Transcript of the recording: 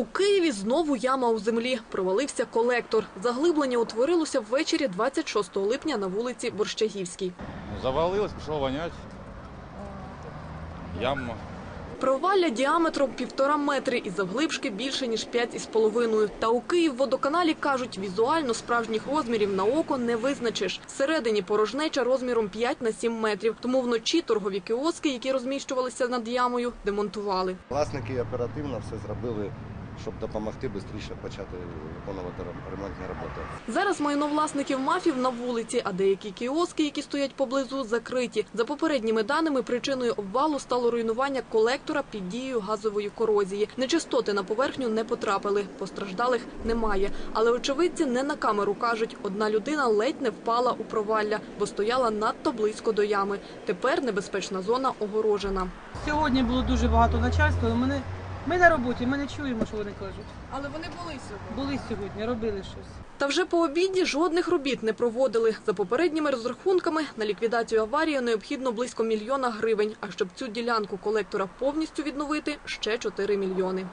У Києві знову яма у землі. Провалився колектор. Заглиблення утворилося ввечері 26 липня на вулиці Борщагівській. Завалилось, пішов вонять. Яма. Провалля діаметром півтора метри і завглибшки більше ніж п'ять із половиною. Та у Київводоканалі кажуть, візуально справжніх розмірів на око не визначиш. Всередині порожнеча розміром 5 на 7 метрів. Тому вночі торгові кіоски, які розміщувалися над ямою, демонтували. Власники оперативно все зробили, щоб допомогти швидше почати виконувати ремонтні роботи. Зараз майно власників мафів на вулиці, а деякі кіоски, які стоять поблизу, закриті. За попередніми даними, причиною обвалу стало руйнування колектора під дією газової корозії. Нечистоти на поверхню не потрапили, постраждалих немає. Але очевидці не на камеру кажуть, одна людина ледь не впала у провалля, бо стояла надто близько до ями. Тепер небезпечна зона огорожена. Сьогодні було дуже багато начальства, але мене, ми на роботі, ми не чуємо, що вони кажуть. Але вони були сьогодні. Були сьогодні, робили щось. Та вже по обіді жодних робіт не проводили. За попередніми розрахунками на ліквідацію аварії необхідно близько мільйона гривень. А щоб цю ділянку колектора повністю відновити, ще 4 мільйони.